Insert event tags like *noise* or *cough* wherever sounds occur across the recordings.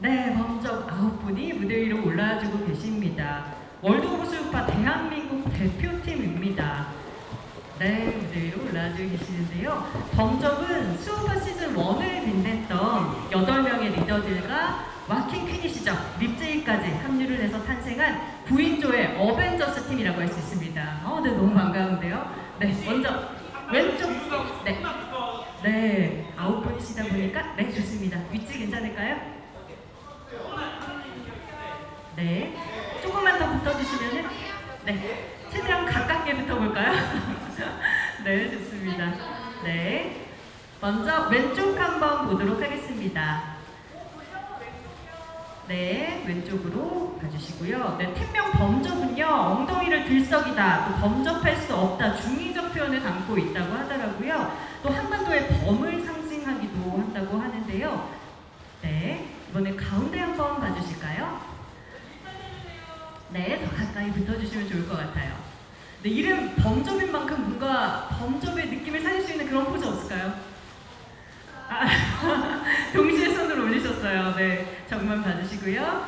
네, 범접 아홉 분이 무대 위로 올라와주고 계십니다. 월드 오브 수우파 대한민국 대표팀입니다. 네, 무대 위로 올라와주고 계시는데요. 범접은 수우파 시즌 1을 빛냈던 8명의 리더들과 와킹 퀸이시죠. 립제이까지 합류를 해서 탄생한 9인조의 어벤져스 팀이라고 할 수 있습니다. 어, 네, 너무 반가운데요. 네, 먼저 왼쪽, 네, 네, 아홉 분이시다 보니까 네, 좋습니다. 위치 괜찮을까요? 네, 조금만 더 붙어주시면은 네, 최대한 가깝게 붙어볼까요? *laughs* 네, 좋습니다. 네, 먼저 왼쪽 한번 보도록 하겠습니다. 네, 왼쪽으로 봐주시고요. 네, 팀명 범접은요, 엉덩이를 들썩이다, 또 범접할 수 없다, 중의적 표현을 담고 있다고 하더라고요. 또 한반도의 범을 상징하기도 한다고 하는데요. 네, 이번에 가운데 한번 봐주실까요? 네, 더 가까이 붙어주시면 좋을 것 같아요. 네, 이름 범접인 만큼 뭔가 범접의 느낌을 살릴 수 있는 그런 포즈 없을까요? 아, *laughs* 동시에 손을 올리셨어요. 네, 정면 봐주시고요.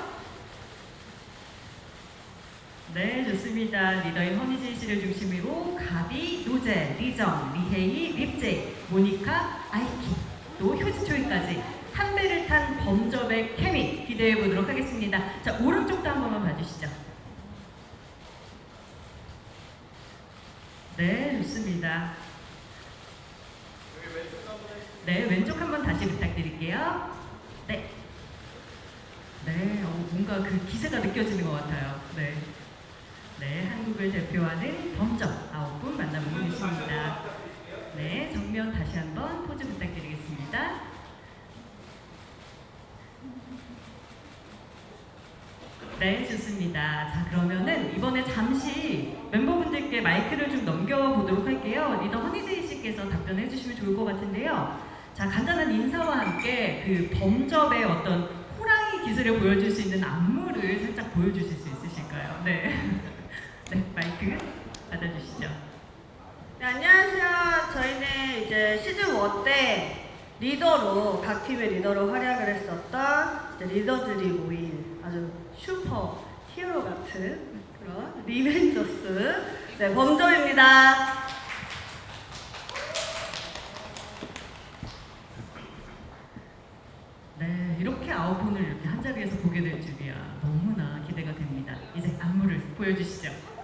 네, 좋습니다. 리더인 허니진 씨를 중심으로 가비, 노제, 리정, 리헤이, 립제, 모니카, 아이키, 또 효지초이까지 한 배를 탄 범접의 케미 기대해 보도록 하겠습니다. 자, 오른쪽도 한 번만 봐주시죠. 네, 좋습니다. 네, 왼쪽 한번 다시 부탁드릴게요. 네. 네, 어, 뭔가 그 기세가 느껴지는 것 같아요. 네. 네, 한국을 대표하는 범접 아홉 분 만나보고 계십니다. 네, 정면 다시 한번 포즈 부탁드리겠습니다. 네, 좋습니다. 자, 그러면은 이번에 잠시 마이크를 좀 넘겨보도록 할게요. 리더 허니데이 씨께서 답변해 주시면 좋을 것 같은데요. 자, 간단한 인사와 함께 그 범접의 어떤 호랑이 기술을 보여줄 수 있는 안무를 살짝 보여주실 수 있으실까요? 네. *laughs* 네, 마이크 받아주시죠. 네, 안녕하세요. 저희는 이제 시즌 1때 리더로 각 팀의 리더로 활약을 했었던 리더들이 모인 아주 슈퍼 히어로 같은 그런 리벤저스 네, 범점입니다. 네, 이렇게 아홉 분을 이렇게 한 자리에서 보게 될 줄이야. 너무나 기대가 됩니다. 이제 안무를 보여주시죠.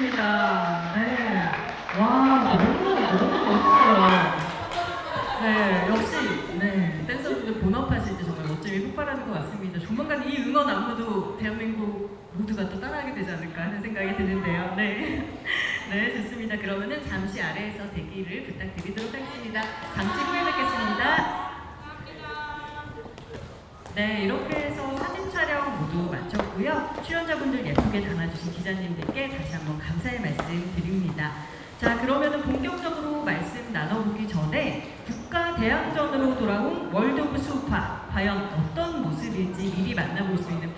부탁드립니다. 네. 와, 너무, 너무 멋있어요. 네, 역시, 네, 댄서분들 본업하실 때 정말 멋짐이 폭발하는 것 같습니다. 조만간 이 응원 안무도 대한민국 모두가 또 따라하게 되지 않을까 하는 생각이 드는데요. 네. 네, 좋습니다. 그러면은 잠시 아래에서 대기를 부탁드리도록 하겠습니다. 잠시 후에 뵙겠습니다. 네, 이렇게 해서 출연자분들 예쁘게 담아주신 기자님들께 다시 한번 감사의 말씀 드립니다. 자, 그러면은 본격적으로 말씀 나눠보기 전에 국가 대항전으로 돌아온 월드 오브 수우파 과연 어떤 모습일지 미리 만나볼 수 있는